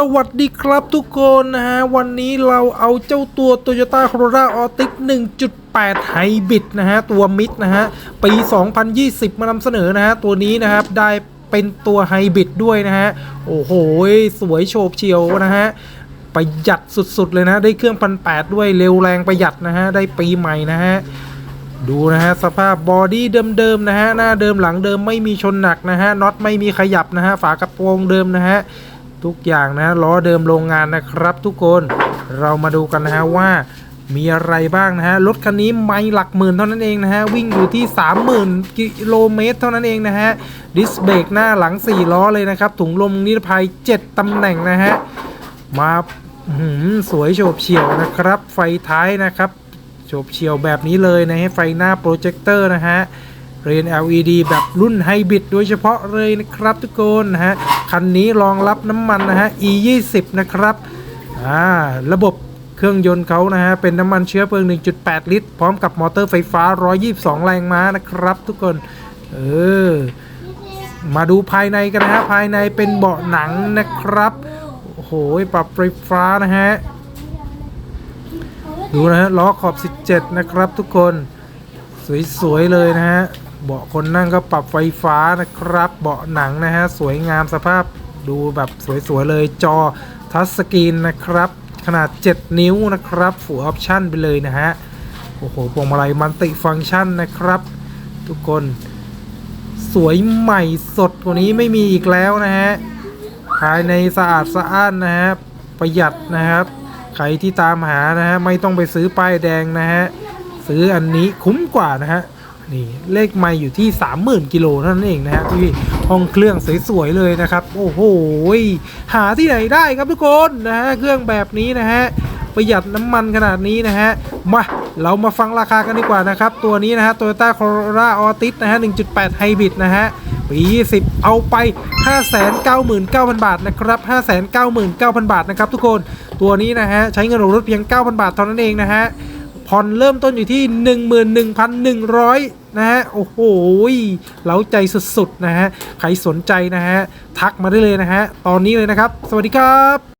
สวัสดีครับทุกคนนะฮะ วันนี้เราเอาเจ้าตัว Toyota Corolla Altis 1.8 Hybrid นะฮะ ตัวมิดนะฮะ ปี 2020 มานำเสนอนะฮะ ตัวนี้นะครับ ได้เป็นตัวไฮบริดด้วยนะฮะ โอ้โห สวยโฉบเฉียวนะฮะ ประหยัดสุดๆ เลยนะ ได้เครื่องพันแด้วยเร็วแรงประหยัดนะฮะ ได้ปีใหม่นะฮะดูนะฮะ สภาพบอดี้เดิมๆนะฮะ หน้าเดิมหลังเดิมไม่มีชนหนักนะฮะน็อตไม่มีขยับนะฮะฝากระโปรงเดิมนะฮะ ทุกอย่างนะล้อเดิมโรงงานนะครับ ทุกคนเรามาดูกันนะฮะว่ามีอะไรบ้างนะฮะรถคันนี้ไม่หลักหมื่นเท่านั้นเองนะฮะวิ่งอยู่ที่ 30,000 กิโลเมตรเท่านั้นเองนะฮะดิสเบรกหน้าหลัง 4 ล้อเลยนะครับ ถุงลมนิรภัย 7 ตำแหน่งนะฮะมาหืมสวยโฉบเฉี่ยวนะครับ ไฟท้ายนะครับโฉบเฉี่ยวแบบนี้เลยนะฮะไฟหน้าโปรเจคเตอร์นะฮะ เรน LED แบบรุ่นไฮบริดโดยเฉพาะเลยนะครับทุกคนนะฮะ คันนี้รองรับน้ำมันนะฮะ E 2 0 นะครับ อ่า ระบบเครื่องยนต์เขานะฮะ เป็นน้ำมันเชื้อเพลิง 1.8 ลิตร พร้อมกับมอเตอร์ไฟฟ้า 122 แรงม้านะครับทุกคน เออ มาดูภายในกันนะฮะ ภายในเป็นเบาะหนังนะครับ โอ้โห ปรับไฟฟ้านะฮะ ดูนะฮะ ล้อขอบ 17 นะครับทุกคน สวย ๆ เลยนะฮะ เบาะคนนั่งก็ปรับไฟฟ้านะครับ เบาะหนังนะฮะสวยงามสภาพดูแบบสวยๆเลยจอทัชสกรีนนะครับ ขนาด 7 นิ้วนะครับฟูออปชั่นไปเลยนะฮะโอ้โหพวงมาลัยมัลติฟังก์ชันนะครับ ทุกคนสวยใหม่สดกว่านี้ไม่มีอีกแล้วนะฮะภายในสะอาดสะอ้านนะฮะประหยัดนะครับใครที่ตามหานะฮะไม่ต้องไปซื้อป้ายแดงนะฮะซื้ออันนี้คุ้มกว่านะฮะ นี่เลขไม่อยู่ที่ 30,000กิโลเท่านั้นเองนะฮะพี่ห้องเครื่องสวยๆเลยนะครับ โอ้โหหาที่ไหนได้ครับทุกคนนะฮะเครื่องแบบนี้นะฮะประหยัดน้ำมันขนาดนี้นะฮะ มาเรามาฟังราคากันดีกว่านะครับ ตัวนี้นะฮะ Toyota Corolla Altis นะฮะ 1.8 Hybrid นะฮะ ปี 20 เอาไป 599,000 บาทนะครับ 599,000 บาทนะครับทุกคน ตัวนี้นะฮะ ใช้เงินออกรถเพียง 9,000 บาทเท่านั้นเองนะฮะ ผ่อนเริ่มต้นอยู่ที่ 11,100 นะฮะ โอ้โหเล้าใจสุด ๆ นะฮะ ใครสนใจนะฮะ ทักมาได้เลยนะฮะ ตอนนี้เลยนะครับ สวัสดีครับ